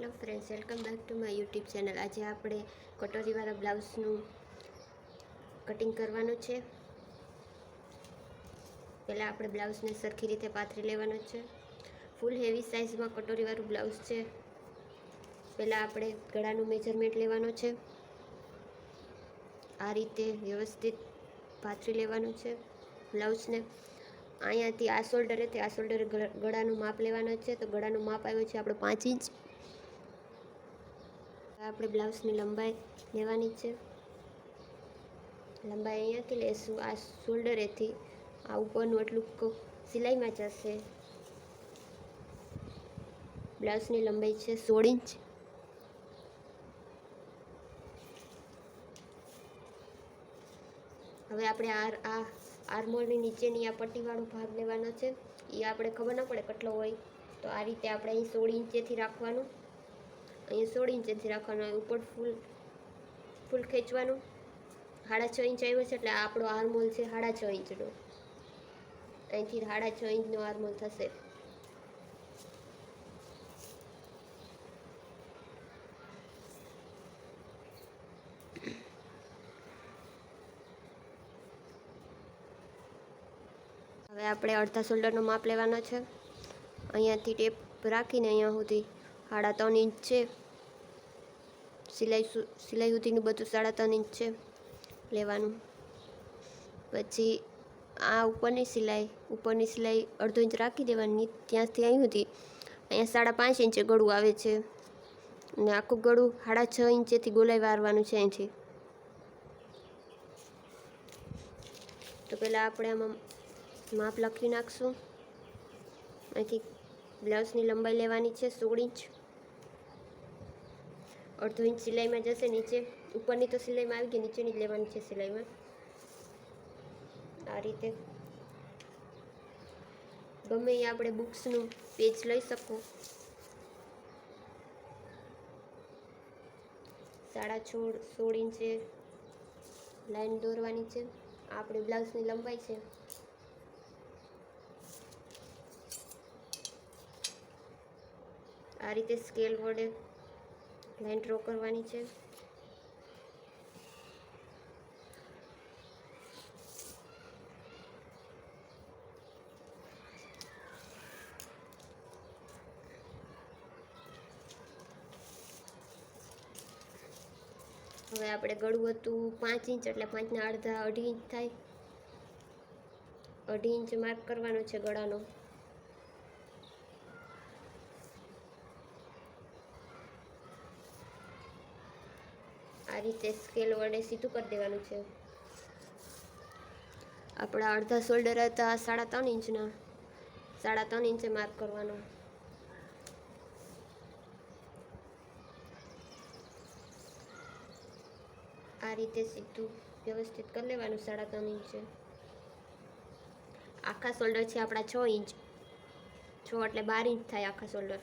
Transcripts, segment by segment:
Hello friends, welcome back to my YouTube channel. આજે આપણે કટોરીવાળા બ્લાઉઝનું cutting કરવાનું છે. પહેલાં આપણે બ્લાઉઝને સરખી રીતે પાથરી લેવાનું છે. ફૂલ હેવી સાઇઝમાં કટોરીવાળું બ્લાઉઝ છે. પહેલાં આપણે ગળાનું મેજરમેન્ટ લેવાનું છે. આ રીતે વ્યવસ્થિત પાથરી લેવાનું છે બ્લાઉઝને. અહીંયાથી આ શોલ્ડરેથી આ શોલ્ડરે ગળાનું માપ લેવાનું છે. તો ગળાનું માપ આવ્યું છે આપણે પાંચ ઇંચ. આપણે બ્લાઉઝની લંબાઈ લેવાની છે. લંબાઈ અહીંયાથી લેશું, આ શોલ્ડરેથી, આ ઉપરનું એટલું સિલાઈમાં જશે. બ્લાઉઝની લંબાઈ છે સોળ ઇંચ. હવે આપણે આર આ આર્મોલની નીચેની આ પટ્ટીવાળો ભાગ લેવાનો છે. એ આપણે ખબર ન પડે કેટલો હોય. તો આ રીતે આપણે અહીં સોળ ઇંચેથી રાખવાનું. અહીં સોળ ઇંચથી રાખવાનું ઉપર ફૂલ ફૂલ ખેંચવાનું. સાડા છ ઇંચ આવ્યો છે એટલે આપણો હારમોલ છે સાડા છ ઇંચનો. અહીંથી સાડા છ ઇંચનો આર્મોલ થશે. હવે આપણે અડધા શોલ્ડરનો માપ લેવાનો છે. અહીંયાથી ટેપ રાખીને અહીંયા સુધી સાડા ત્રણ ઇંચ છે. સિલાઈ સિલાઈ સુધીનું બધું સાડા ત્રણ ઇંચ છે લેવાનું. પછી આ ઉપરની સિલાઈ ઉપરની સિલાઈ અડધો ઇંચ રાખી દેવાની. ત્યાંથી અહીં સુધી અહીંયા સાડા પાંચ ઇંચે ગળું આવે છે. અને આખું ગળું સાડા છ ઇંચેથી ગોલાઈ વારવાનું છે અહીંથી. તો પહેલાં આપણે આમાં માપ લખી નાખશું. અહીંથી બ્લાઉઝની લંબાઈ લેવાની છે સોળ ઇંચ. અડધો ઇંચ સિલાઈમાં જશે નીચે ઉપરની તો સિલાઈમાં આવી ગઈ નીચેની જ લેવાની છે સિલાઈમાં આ રીતે ગમે એ આપણે બુક્સનું પેજ લઈ શકો સાડા છોડ સોળ ઇંચે લાઈન દોરવાની છે આપણી બ્લાઉઝની લંબાઈ છે આ રીતે સ્કેલ વડે લાઈન ડ્રો કરવાની છે. હવે આપણે ગળું હતું પાંચ ઇંચ, એટલે પાંચના અડધા અઢી ઇંચ થાય. અઢી ઇંચ માર્ક કરવાનો છે ગળાનો. આ રીતે સ્કેલ વડે સીધું કરી દેવાનું છે. આપણા અડધા શોલ્ડર હતા સાડા ત્રણ ઇંચના. સાડા ત્રણ ઇંચે માર્ક કરવાનો. આ રીતે સીધું વ્યવસ્થિત કરી લેવાનું સાડા ત્રણ ઇંચે. આખા શોલ્ડર છે આપણા છ ઇંચ. છ એટલે બાર ઇંચ થાય આખા શોલ્ડર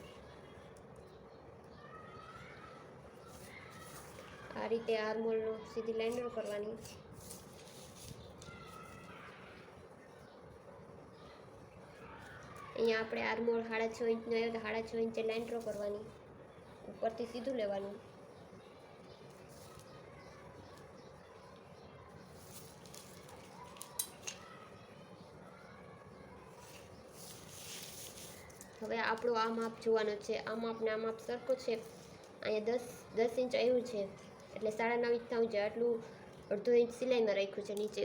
આ રીતે આર્મોલનો સીધી લાઈન ડ્રો કરવાની. અહીંયા આપણે આર્મોલ સાડા છ ઇંચનો આવ્યો તો સાડા છ ઇંચે લાઈન ડ્રો કરવાની. ઉપરથી સીધું લેવાનું. હવે આપણું આ માપ જોવાનું છે. આ માપને આ માપ સરખો છે. અહીંયા દસ દસ ઇંચ આવ્યું છે. એટલે સાડા નવ ઇંચ થવું છે આટલું અડધો ઇંચ સિલાઈમાં રાખ્યું છે નીચે.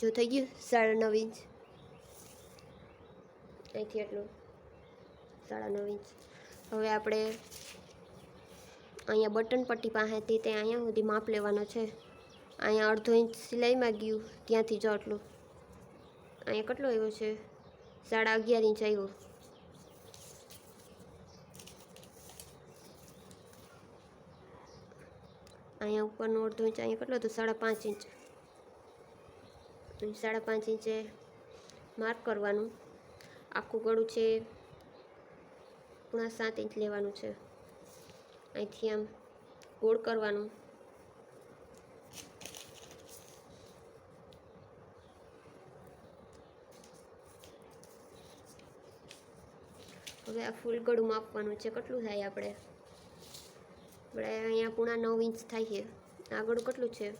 જો થઈ ગયું સાડા નવ ઇંચ. અહીંથી એટલું સાડા નવ ઇંચ. હવે આપણે અહીંયા બટન પટ્ટી પાસેથી તે અહીંયા સુધી માપ લેવાનો છે. અહીંયા અડધો ઇંચ સિલાઈમાં ગયું, ત્યાંથી જો આટલું. અહીંયા કેટલો આવ્યો છે? સાડા અગિયાર ઇંચ આવ્યો. અહીંયા ઉપરનો અડધો ઇંચ, અહીંયા કેટલું હતું? સાડા પાંચ ઇંચ. સાડા પાંચ ઇંચે માર્ક કરવાનું. આખું ગળું છે પૂણા સાત ઇંચ લેવાનું છે. અહીંથી આમ ગોળ કરવાનું. હવે આ ફૂલ ગળું માપવાનું છે. કેટલું થાય આપણે? આપણે અહીંયા પૂણા નવ ઇંચ થાય છે. આગળ કેટલું છે?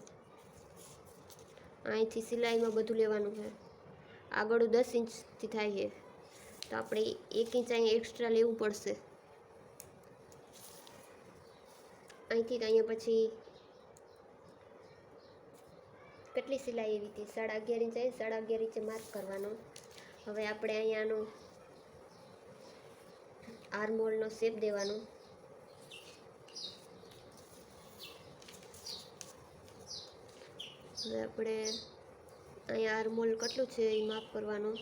અહીંથી સિલાઈમાં બધું લેવાનું છે. આગળ દસ ઇંચથી થાય છે. તો આપણે એક ઇંચ અહીંયા એક્સ્ટ્રા લેવું પડશે. અહીંથી અહીંયા પછી કેટલી સિલાઈ એવી હતી? સાડા અગિયાર ઇંચ આવી, સાડા અગિયાર ઇંચે માર્ક કરવાનો. હવે આપણે અહીંયાનો આર્મોલનો શેપ દેવાનો. હવે આપણે અહીંયા આરમોલ કેટલું છે એ માપ કરવાનું?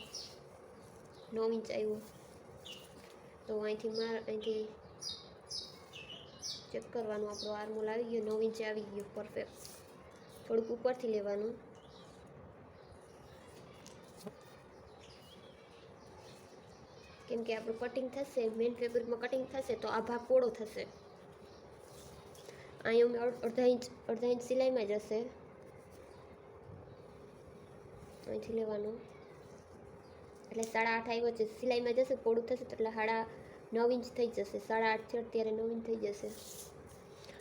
નવ ઇંચ આવ્યું. તો અહીંથી માર, અહીંથી ચેક કરવાનું. આપણો આર્મોલ આવી ગયો, નવ ઇંચે આવી ગયો. પરફેક્ટ થોડુંક ઉપરથી લેવાનું. કેમ કે આપણું કટિંગ થશે મેઇન ફેબ્રિકમાં કટિંગ થશે, તો આ ભાગ પોળો થશે. અહીંયા અડધા ઇંચ અડધા ઇંચ સિલાઈમાં જશે અહીંથી લેવાનું. એટલે સાડા આઠ આવ્યો છે. સિલાઈમાં જશે, પોળું થશે એટલે સાડા નવ ઇંચ થઈ જશે. સાડા આઠ છે, અત્યારે નવ ઇંચ થઈ જશે.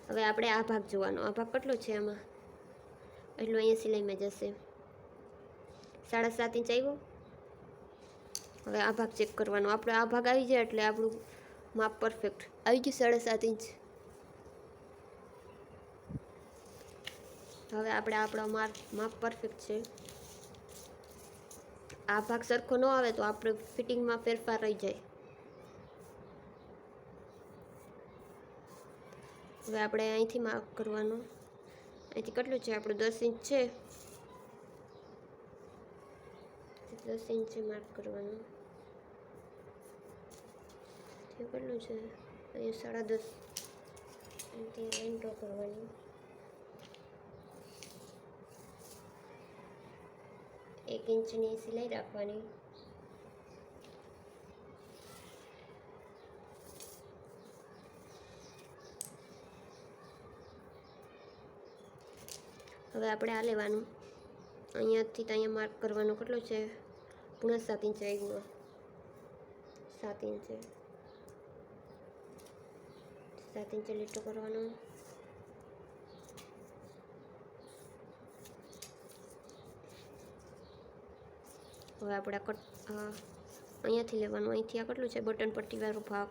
હવે આપણે આ ભાગ જોવાનો. આ ભાગ કેટલો છે આમાં? એટલું અહીંયા સિલાઈમાં જશે. સાડા સાત ઇંચ આવ્યો. હવે આ ભાગ ચેક કરવાનો. આપણે આ ભાગ આવી જાય એટલે આપણું માપ પરફેક્ટ આવી ગયું સાડા સાત ઇંચ. હવે આપણે આપણો માપ માપ પરફેક્ટ છે. આ ભાગ સરખો ન આવે તો આપણે ફિટિંગમાં ફેરફાર રહી જાય. હવે આપણે અહીંથી માર્ક કરવાનું. અહીંથી કેટલું છે? આપણું દસ ઇંચ છે. દસ ઇંચે માર્ક કરવાનું. કેટલું છે? અહીંયા સાડા દસ. અહીંથી લાઈન ડ્રો કરવાની. એક ઇંચની સિલાઈ રાખવાની હવે આપણે આ લેવાનું. અહીંયાથી ત્યાં માર્ક કરવાનો કેટલો છે? પૂણા સાત ઇંચ આવ્યો સાત ઇંચ. સાત ઇંચે લીટો કરવાનો. હવે આપણે આ કટ અહીંયાથી લેવાનું. અહીંથી આ કેટલું છે? બટન પટ્ટીવાળો ભાગ.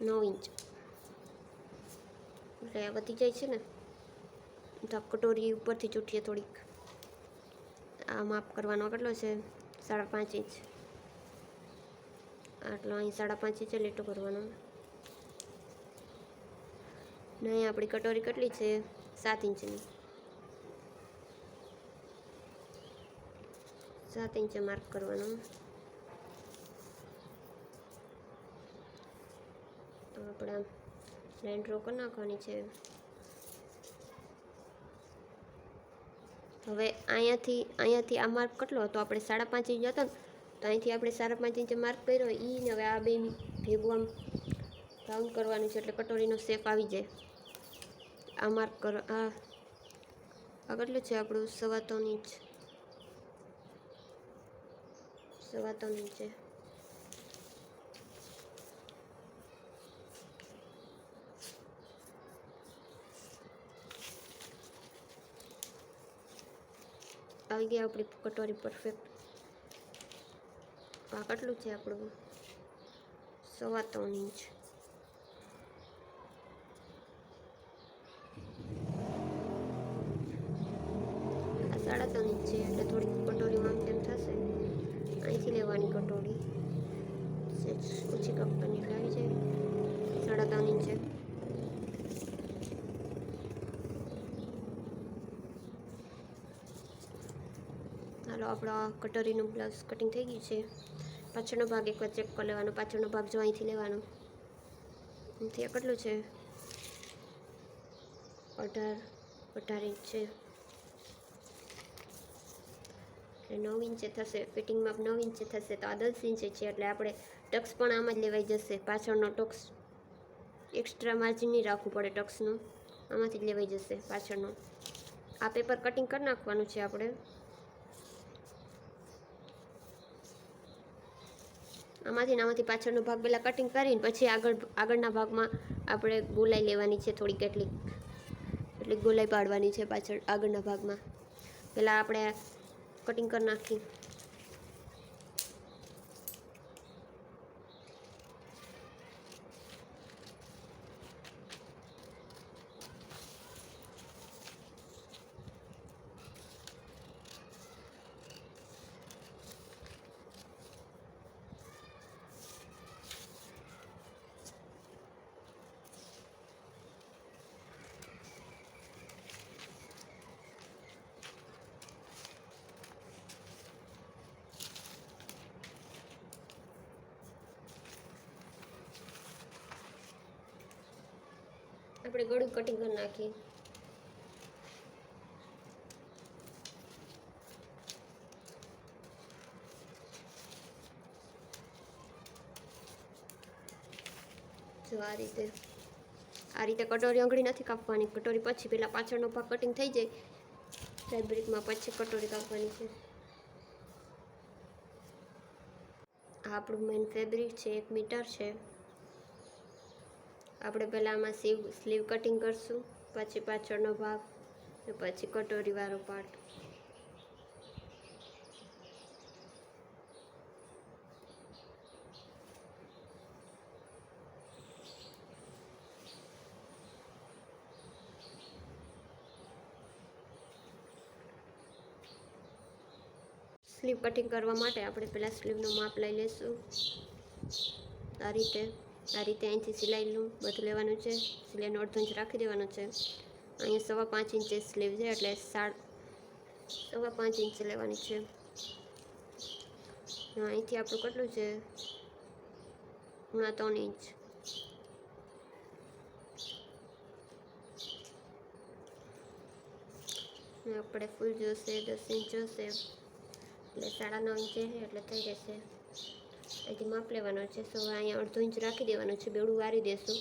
નવ ઇંચ. એટલે આ વધી જાય છે ને? તો કટોરી ઉપરથી ચૂંટીએ થોડીક. આ માપ કરવાનો કેટલો છે? સાડા પાંચ ઇંચ. આટલો અહીં સાડા પાંચ ઇંચે લીટો કરવાનો. ને અહીં આપણી કટોરી કેટલી છે? સાત ઇંચની. સાત ઇંચે માર્ક કરવાનું આપણે લાઈન ડ્રો કરી નાખવાની છે હવે અહીંયાથી અહીંયાથી આ માર્ક કેટલો હતો? આપણે સાડા પાંચ ઇંચ હતો ને, તો અહીંથી આપણે સાડા પાંચ ઇંચે માર્ક કર્યો એ ને હવે આ બે ભેગું આમ રાઉન્ડ કરવાનું છે એટલે કટોરીનો શેપ આવી જાય. આ માર્ક કરો, આ આ કેટલું છે આપણું? સવા ત્રણ ઇંચ ત્રણ ઇંચ છે આવી ગયા આપણી કટોરી પરફેક્ટ આ કેટલું છે આપણું સવા ત્રણ ઇંચ આ સાડા ત્રણ ઇંચ છે એટલે થોડીક કટોરી આમ તેમ થશે અહીંથી લેવાની કટોરી સહેજ ઓછી કંપની એટલે આવી જાય સાડા ત્રણ ઇંચે હાલો આપણો કટરીનું કટોરીનું બ્લાઉઝ કટિંગ થઈ ગયું છે. પાછળનો ભાગ એકવાર ચેક કરી લેવાનો, પાછળનો ભાગ જો અહીંથી લેવાનો. અહીંથી આ કેટલું છે? અઢાર અઢાર ઇંચ છે. એટલે નવ ઇંચે થશે, ફિટિંગમાં નવ ઇંચે થશે, તો આ દસ ઇંચે છે, એટલે આપણે ટક્સ પણ આમાં જ લેવાઈ જશે. પાછળનો ટક્સ એક્સ્ટ્રા માર્જિન નહીં રાખવું પડે ટક્સનું. આમાંથી જ લેવાઈ જશે પાછળનો. આ પેપર કટિંગ કરી નાખવાનું છે આપણે. આમાંથી આમાંથી પાછળનો ભાગ પહેલાં કટિંગ કરીને પછી આગળ આગળના ભાગમાં આપણે ગોલાઈ લેવાની છે થોડી કેટલીક. એટલી ગોલાઈ પાડવાની છે પાછળ આગળના ભાગમાં. પહેલાં આપણે કટિંગ કરી નાખી. આપણે ગળું કટિંગ કરી નાખીએ. જો આ રીતે આ રીતે કટોરી આંગળી નથી કાપવાની, કટોરી પછી પેલા પાછળનો ભાગ કટિંગ થઈ જાય ફેબ્રિકમાં પછી કટોરી કાપવાની છે. આ આપણું મેઇન ફેબ્રિક છે, એક મીટર છે. આપણે પહેલાં આમાં સીવ સ્લીવ કટિંગ કરશું, પછી પાછળનો ભાગ, ને પછી કટોરીવાળો પાર્ટ સ્લીવ કટિંગ કરવા માટે આપણે પહેલાં સ્લીવનું માપ લઈ લઈશું આ રીતે. આ રીતે અહીંથી સિલાઈનું બધું લેવાનું છે. સિલાઈનો અડધો ઇંચ રાખી દેવાનું છે. અહીંયા સવા પાંચ ઇંચે સ્લીવ છે, એટલે સાડ સવા પાંચ ઇંચ લેવાની છે. અહીંથી આપણું કેટલું છે? હમણાં ત્રણ ઇંચ. આપણે ફૂલ જોશે, દસ ઇંચ જોશે. એટલે સાડા નવ ઇંચે એટલે થઈ જશે. અહીંથી માપ લેવાનો છે. સો અહીંયા અડધો ઇંચ રાખી દેવાનું છે. બેડું વારી દેશું.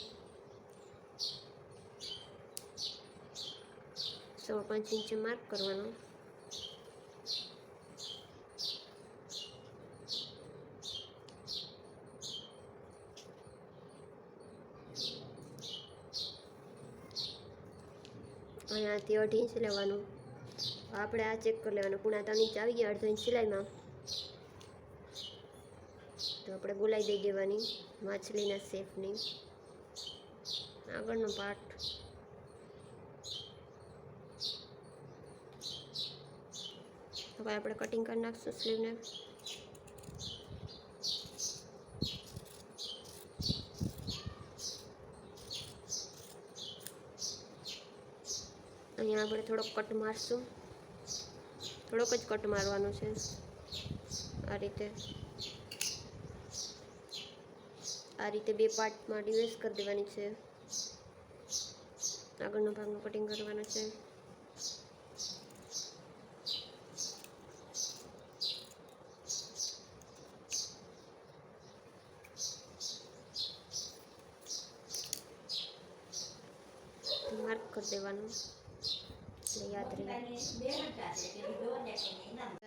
સો પાંચ ઇંચે માર્ક કરવાનું. અહીંયાથી અઢી ઇંચ લેવાનું. આપણે આ ચેક કરી લેવાનું. પૂણા ત્રણ ઇંચ આવી ગયા. અડધો ઇંચ સિલાઈમાં. તો આપણે બોલાવી દઈ દેવાની. માછલીના શેફની. આગળનો પાર્ટ હવે આપણે કટિંગ કરી નાખશું સ્લીવને અહીંયા આપણે થોડોક કટ મારશું. થોડોક જ કટ મારવાનો છે. આ રીતે. આ રીતે બે પાર્ટમાં ડિવાઈસ કરી દેવાની છે. આગળનો ભાગનું કટિંગ કરવાનો છે. માર્ક કરી દેવાનું. એટલે યાદ રહે.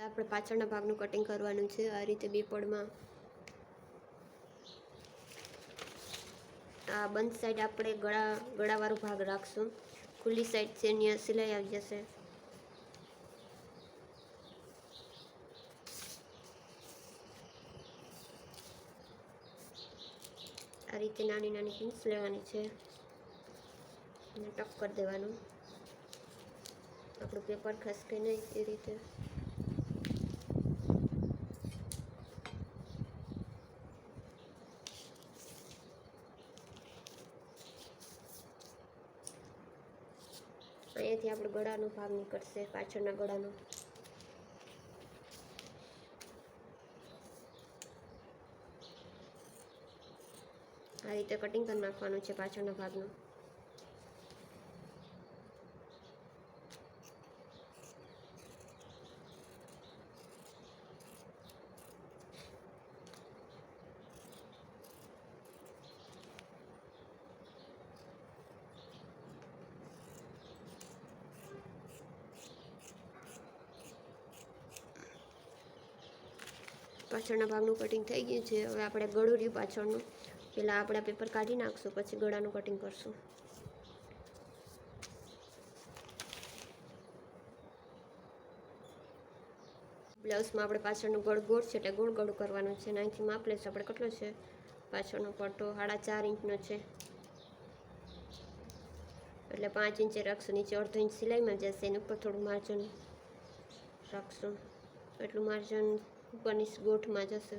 આપણે પાછળના ભાગનું કટિંગ કરવાનું છે. આ રીતે બે પડમાં આ બંધ સાઈડ આપણે ગળા, ગળાવાળો ભાગ રાખશું. ખુલ્લી સાઈડ છે ત્યાં સિલાઈ આવી જશે. આ રીતે નાની નાની પિન્સ લેવાની છે. અને ટક કરી દેવાનું. આપણું પેપર ખસકે નહીં એ રીતે. અહીંયાથી આપણો ગળાનો ભાગ નીકળશે, પાછળના ગળાનો. આ રીતે કટિંગ કરી નાખવાનું છે પાછળના ભાગનું. પાછળના ભાગનું કટિંગ થઈ ગયું છે. હવે આપણે ગળું રહ્યું પાછળનું. પહેલાં આપણે પેપર કાઢી નાખશું, પછી ગળાનું કટિંગ કરશું. બ્લાઉઝમાં આપણે પાછળનું ગળ ગોળ છે એટલે ગોળ ગળું કરવાનું છે. અને અહીંથી માપ લેશું. આપણે કેટલો છે? પાછળનો પટ્ટો સાડા ચાર ઇંચનો છે. એટલે પાંચ ઇંચે રાખશું. નીચે અડધો ઇંચ સિલાઈમાં જશે. એની ઉપર થોડું માર્જન રાખશું. એટલું માર્જન ઉપરની ગોઠમાં જશે.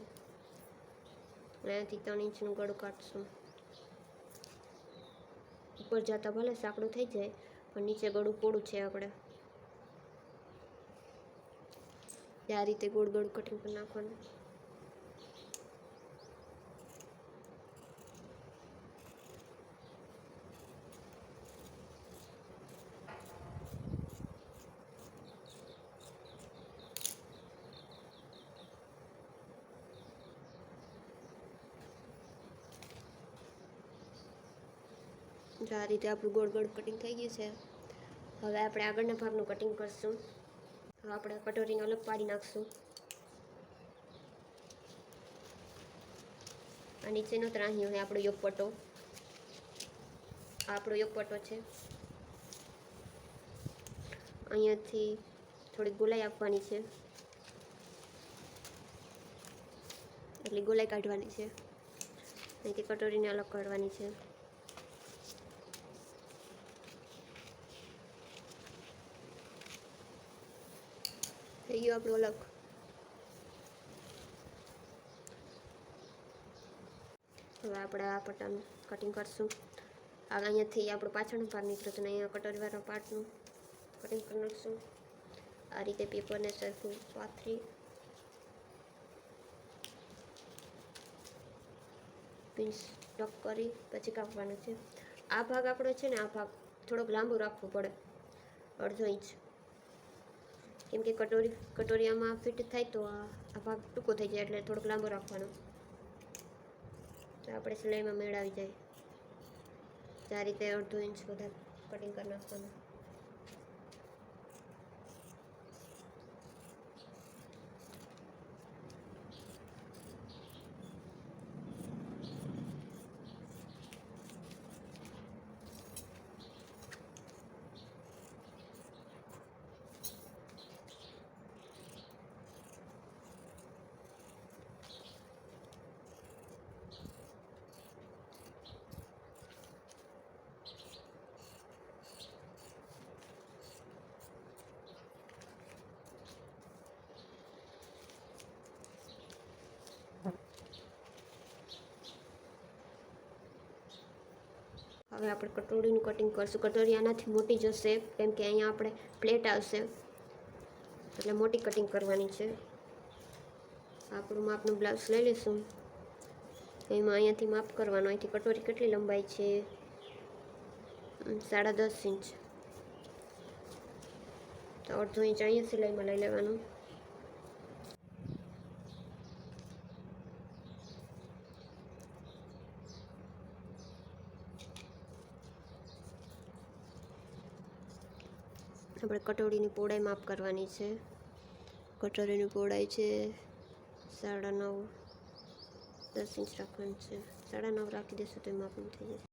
અહીંયાથી ત્રણ ઇંચનું ગળું કાઢશું. ઉપર જતાં ભલે સાંકડું થઈ જાય, પણ નીચે ગળું પોળું છે આપણે આ રીતે ગોળ ગોળ કટિંગ કરી નાખવાનું. રીતે આપણું ગોળ ગોળ કટિંગ થઈ ગયું છે. હવે આપણે આગળના ભાગનું કટિંગ કરશું. હવે આપણે કટોરીને અલગ પાડી નાખશું. આ નીચેનો ત્રાહી હોય આપણો યોગપટો. આપણો યોગપટ્ટો છે. અહીંયાથી થોડી ગોલાઈ આપવાની છે. એટલી ગોલાઈ કાઢવાની છે. અહીંથી કટોરીને અલગ કરવાની છે. ગયું અલગ હવે આપણે આ પટ્ટાનું કટિંગ કરશું. આ અહીંયાથી આપણું પાછળનો ભાગ નીકળ્યો તો અહીંયા કટોરીવાળા પાર્ટનું કટિંગ કરી નાખશું. આ રીતે પેપરને સરખું પાથરી પીન્સ ટક કરી, પછી કાપવાનું છે. આ ભાગ આપણો છે ને, આ ભાગ થોડોક લાંબો રાખવો પડે. અડધો ઇંચ કેમ કે કટોરી, કટોરીયામાં ફિટ થાય તો આ ભાગ ટૂંકો થઈ જાય એટલે થોડોક લાંબો રાખવાનો. તો આપણે સિલાઈમાં મેળ આવી જાય આ રીતે અડધો ઇંચ બધા કટિંગ કરી નાખવાનું. હવે આપણે કટોરીનું કટિંગ કરશું. કટોરી આનાથી મોટી જશે, કેમ કે અહીંયા આપણે પ્લેટ આવશે. એટલે મોટી કટિંગ કરવાની છે. આપણું માપનું બ્લાઉઝ લઈ લઈશું. એમાં અહીંયાથી માપ કરવાનું. અહીંથી કટોરી કેટલી લંબાઈ છે? સાડા દસ ઇંચ. તો અડધો ઇંચ અહીંયા સિલાઈમાં લઈ લેવાનું. આપણે કટોરીની પહોળાઈ માપ કરવાની છે. કટોરીની પહોળાઈ છે સાડા નવ, દસ ઇંચ રાખવાની છે. સાડા નવ રાખી દેશું તો એ માપનું થઈ જશે.